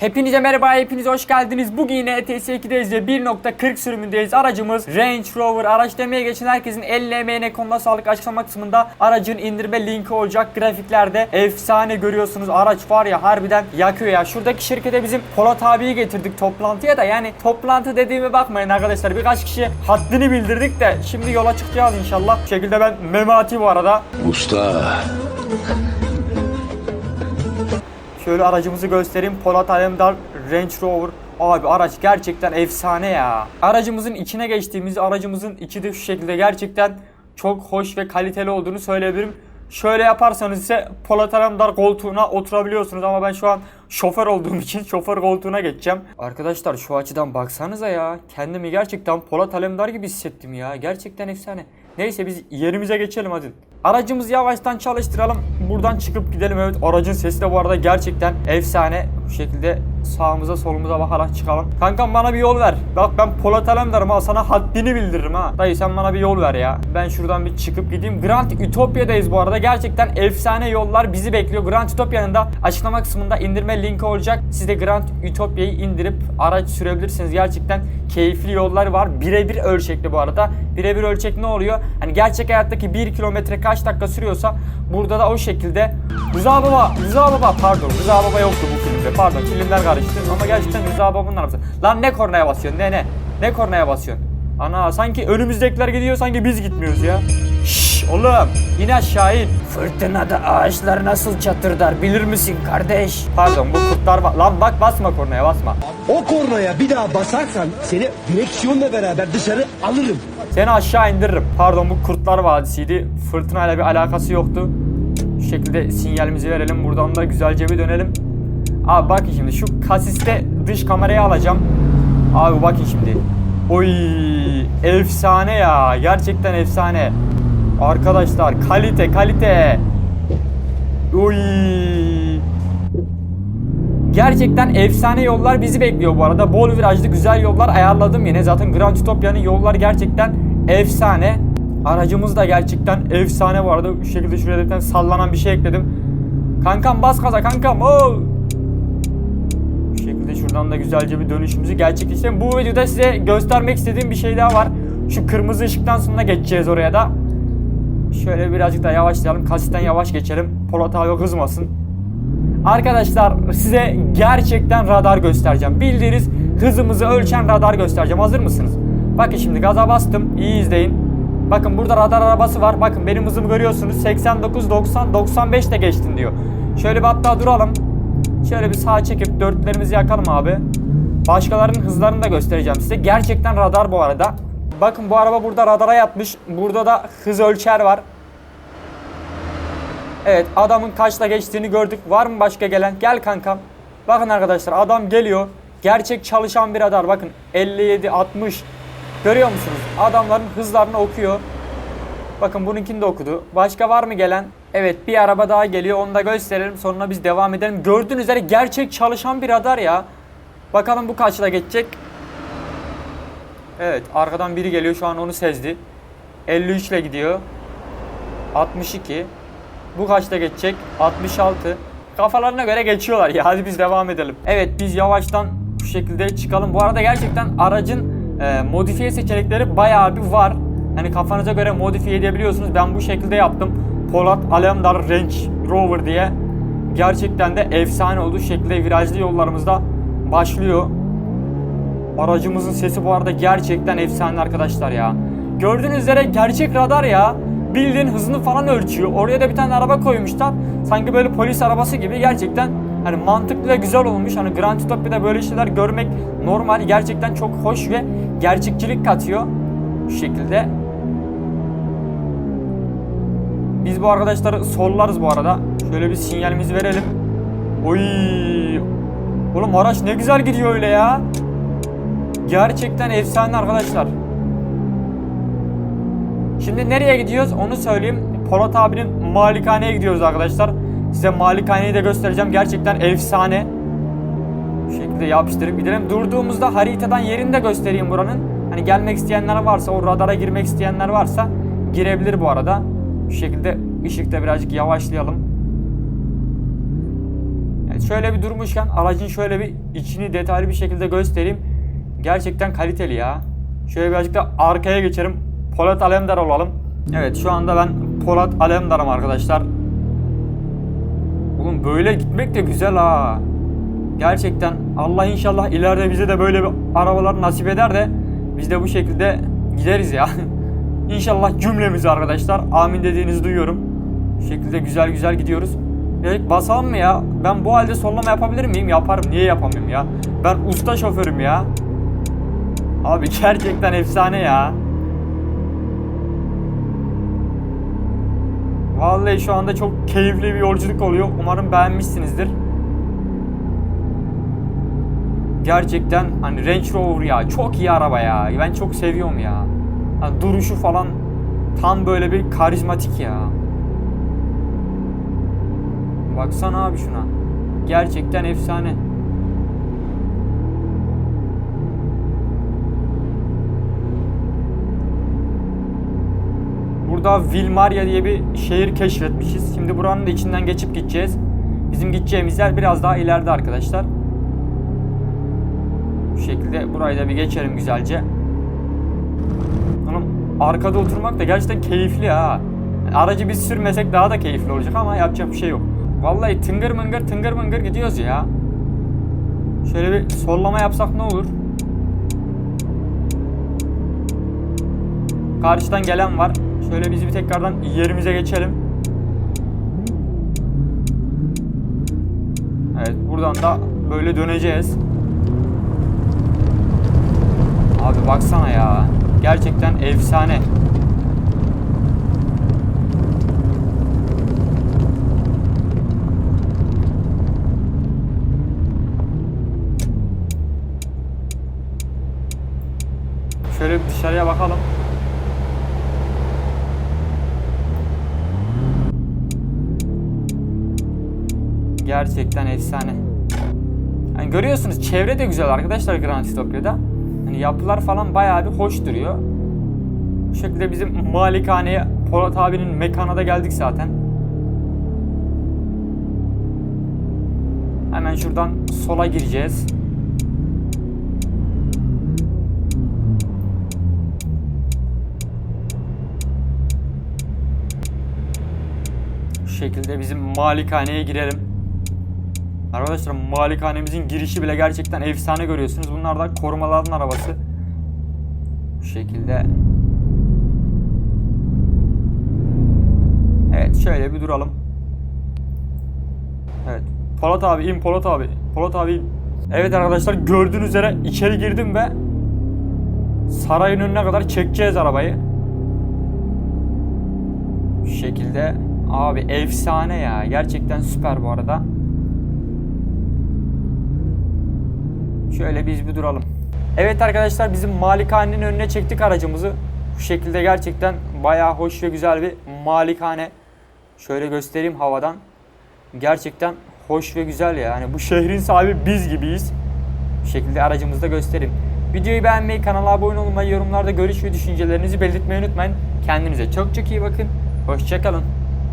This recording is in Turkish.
Hepinize merhaba, hepiniz hoş geldiniz. Bugün yine ETS2'deyiz ve 1.40 sürümündeyiz. Aracımız Range Rover. Araç demeye geçen herkesin el emeğine konuda sağlık açıklama kısmında aracın indirme linki olacak. Grafiklerde efsane görüyorsunuz. Araç var ya harbiden yakıyor ya. Şuradaki şirkete bizim Polat abiyi getirdik toplantıya da yani toplantı dediğime bakmayın arkadaşlar. Birkaç kişi haddini bildirdik de şimdi yola çıkacağız inşallah. Bu şekilde ben Memati bu arada. Usta. Şöyle aracımızı göstereyim. Polat Alemdar Range Rover. Abi araç gerçekten efsane ya. Aracımızın içine geçtiğimiz aracımızın içi de şu şekilde gerçekten çok hoş ve kaliteli olduğunu söyleyebilirim. Şöyle yaparsanız ise Polat Alemdar koltuğuna oturabiliyorsunuz ama ben şu an şoför olduğum için şoför koltuğuna geçeceğim. Arkadaşlar şu açıdan baksanıza ya. Kendimi gerçekten Polat Alemdar gibi hissettim ya. Gerçekten efsane. Neyse biz yerimize geçelim hadi. Aracımızı yavaştan çalıştıralım. Buradan çıkıp gidelim. Evet aracın sesi de bu arada gerçekten efsane. Bu şekilde sağımıza solumuza bakarak çıkalım. Kankam bana bir yol ver. Bak ben Polat Alemdar'ım ha sana haddini bildiririm ha. Dayı sen bana bir yol ver ya. Ben şuradan bir çıkıp gideyim. Grand Ütopya'dayız bu arada. Gerçekten efsane yollar bizi bekliyor. Grand Ütopya'nın da açıklama kısmında indirme linki olacak. Siz de Grand Ütopya'yı indirip araç sürebilirsiniz. Gerçekten keyifli yollar var. Birebir ölçekli bu arada. Birebir ölçek ne oluyor? Hani gerçek hayattaki 1 kilometre kaç dakika sürüyorsa burada da o şekilde. Rıza Baba, Rıza Baba pardon. Rıza Baba yoktu bu filmde. Pardon filmler karıştı. Ama gerçekten Rıza Baba'nın arabası. Lan ne kornaya basıyorsun? Ne ne? Ne kornaya basıyorsun? Ana sanki önümüzdekiler gidiyor sanki biz gitmiyoruz ya. Şşş oğlum in aşağı in. Fırtınada ağaçlar nasıl çatırdar bilir misin kardeş? Pardon bu kurtlar var. Lan bak basma kornaya basma. O kornaya bir daha basarsan seni direksiyonla beraber dışarı alırım. Seni aşağı indiririm. Pardon bu Kurtlar Vadisi'ydi. Fırtınayla bir alakası yoktu. Şu şekilde sinyalimizi verelim. Buradan da güzelce bir dönelim. Abi bakın şimdi şu kasiste dış kamerayı alacağım. Abi bakın şimdi. Oy efsane ya. Gerçekten efsane. Arkadaşlar kalite kalite. Oy. Gerçekten efsane yollar bizi bekliyor bu arada. Bol virajlı güzel yollar ayarladım yine. Zaten Grand Utopia'nın yollar gerçekten efsane. Aracımız da gerçekten efsane bu arada. Şu şekilde şuraya bir sallanan bir şey ekledim. Kankam bas gaza kankam. Oo. Şuradan da güzelce bir dönüşümüzü gerçekleştirelim. Bu videoda size göstermek istediğim bir şey daha var. Şu kırmızı ışıktan sonra geçeceğiz oraya da. Şöyle birazcık daha yavaşlayalım. Kasisten yavaş geçelim. Polat abi kızmasın. Arkadaşlar size gerçekten radar göstereceğim. Bildiğiniz hızımızı ölçen radar göstereceğim. Hazır mısınız? Bakın şimdi gaza bastım. İyi izleyin. Bakın burada radar arabası var. Bakın benim hızımı görüyorsunuz. 89, 90, 95 de geçtin diyor. Şöyle bir hatta duralım. Şöyle bir sağa çekip dörtlerimizi yakalım abi. Başkalarının hızlarını da göstereceğim size. Gerçekten radar bu arada. Bakın bu araba burada radara yatmış. Burada da hız ölçer var. Evet adamın kaçta geçtiğini gördük. Var mı başka gelen? Gel kankam. Bakın arkadaşlar adam geliyor. Gerçek çalışan bir radar. Bakın 57, 60. Görüyor musunuz? Adamların hızlarını okuyor. Bakın bununkini de okudu. Başka var mı gelen? Evet bir araba daha geliyor. Onu da gösterelim. Sonra biz devam edelim. Gördüğünüz üzere gerçek çalışan bir radar ya. Bakalım bu kaçla geçecek. Evet arkadan biri geliyor. Şu an onu sezdi. 53 ile gidiyor. 62. Bu kaçta geçecek? 66. Kafalarına göre geçiyorlar ya. Hadi biz devam edelim. Evet biz yavaştan bu şekilde çıkalım. Bu arada gerçekten aracın e, modifiye seçenekleri bayağı bir var. Hani kafanıza göre modifiye edebiliyorsunuz. Ben bu şekilde yaptım. Polat Alemdar Range Rover diye. Gerçekten de efsane olduğu şekilde virajlı yollarımızda başlıyor. Aracımızın sesi bu arada gerçekten efsane arkadaşlar ya. Gördüğünüz üzere gerçek radar ya. Bildiğin hızını falan ölçüyor. Oraya da bir tane araba koymuşlar. Sanki böyle polis arabası gibi gerçekten hani mantıklı ve güzel olmuş. Hani Grand Utopia'da böyle şeyler görmek normal. Gerçekten çok hoş ve gerçekçilik katıyor. Şu şekilde. Biz bu arkadaşları sollarız bu arada. Şöyle bir sinyalimizi verelim. Oy! Oğlum araç ne güzel gidiyor öyle ya. Gerçekten efsane arkadaşlar. Şimdi nereye gidiyoruz onu söyleyeyim. Polat abinin malikaneye gidiyoruz arkadaşlar. Size malikaneyi de göstereceğim. Gerçekten efsane. Bu şekilde yapıştırıp gidelim. Durduğumuzda haritadan yerini de göstereyim buranın. Hani gelmek isteyenler varsa, o radara girmek isteyenler varsa girebilir bu arada. Şu şekilde ışıkta birazcık yavaşlayalım. Evet, şöyle bir durmuşken aracın şöyle bir içini detaylı bir şekilde göstereyim. Gerçekten kaliteli ya. Şöyle birazcık da arkaya geçerim. Polat Alemdar olalım. Evet şu anda ben Polat Alemdar'ım arkadaşlar. Oğlum böyle gitmek de güzel ha. Gerçekten Allah inşallah ileride bize de böyle bir arabalar nasip eder de biz de bu şekilde gideriz ya. İnşallah cümlemiz arkadaşlar. Amin dediğinizi duyuyorum. Bu şekilde güzel güzel gidiyoruz. Dedik basalım mı ya? Ben bu halde sollama yapabilir miyim? Yaparım. Niye yapamayayım ya? Ben usta şoförüm ya. Abi gerçekten efsane ya. Vallahi şu anda çok keyifli bir yolculuk oluyor. Umarım beğenmişsinizdir. Gerçekten hani Range Rover ya çok iyi araba ya. Ben çok seviyorum ya. Hani duruşu falan tam böyle bir karizmatik ya. Baksana abi şuna. Gerçekten efsane. Burada Vilmaria diye bir şehir keşfetmişiz. Şimdi buranın da içinden geçip gideceğiz. Bizim gideceğimiz yer biraz daha ileride arkadaşlar. Bu şekilde burayı da bir geçelim güzelce. Arkada oturmak da gerçekten keyifli ha. Aracı biz sürmesek daha da keyifli olacak ama yapacak bir şey yok. Vallahi tıngır mıngır tıngır mıngır gidiyoruz ya. Şöyle bir sollama yapsak ne olur? Karşıdan gelen var. Şöyle biz bir tekrardan yerimize geçelim. Evet buradan da böyle döneceğiz. Abi baksana ya. Gerçekten efsane. Şöyle bir dışarıya bakalım. Gerçekten efsane. Yani görüyorsunuz çevre de güzel arkadaşlar Grand Topya'da. Hani yapılar falan bayağı bir hoş duruyor. Bu şekilde bizim malikaneye Polat abinin mekana da geldik zaten. Hemen şuradan sola gireceğiz. Şekilde bizim malikaneye girelim. Arkadaşlar malikanemizin girişi bile gerçekten efsane görüyorsunuz. Bunlar da korumaların arabası. Bu şekilde. Evet şöyle bir duralım. Evet. Polat abi in Polat abi. Polat abi. Evet arkadaşlar gördüğünüz üzere içeri girdim ve sarayın önüne kadar çekeceğiz arabayı. Şu şekilde. Abi efsane ya. Gerçekten süper bu arada. Şöyle biz bir duralım. Evet arkadaşlar bizim malikanenin önüne çektik aracımızı. Bu şekilde gerçekten bayağı hoş ve güzel bir malikane. Şöyle göstereyim havadan. Gerçekten hoş ve güzel ya. Yani bu şehrin sahibi biz gibiyiz. Bu şekilde aracımızı da göstereyim. Videoyu beğenmeyi, kanala abone olmayı, yorumlarda görüş ve düşüncelerinizi belirtmeyi unutmayın. Kendinize çok çok iyi bakın. Hoşçakalın.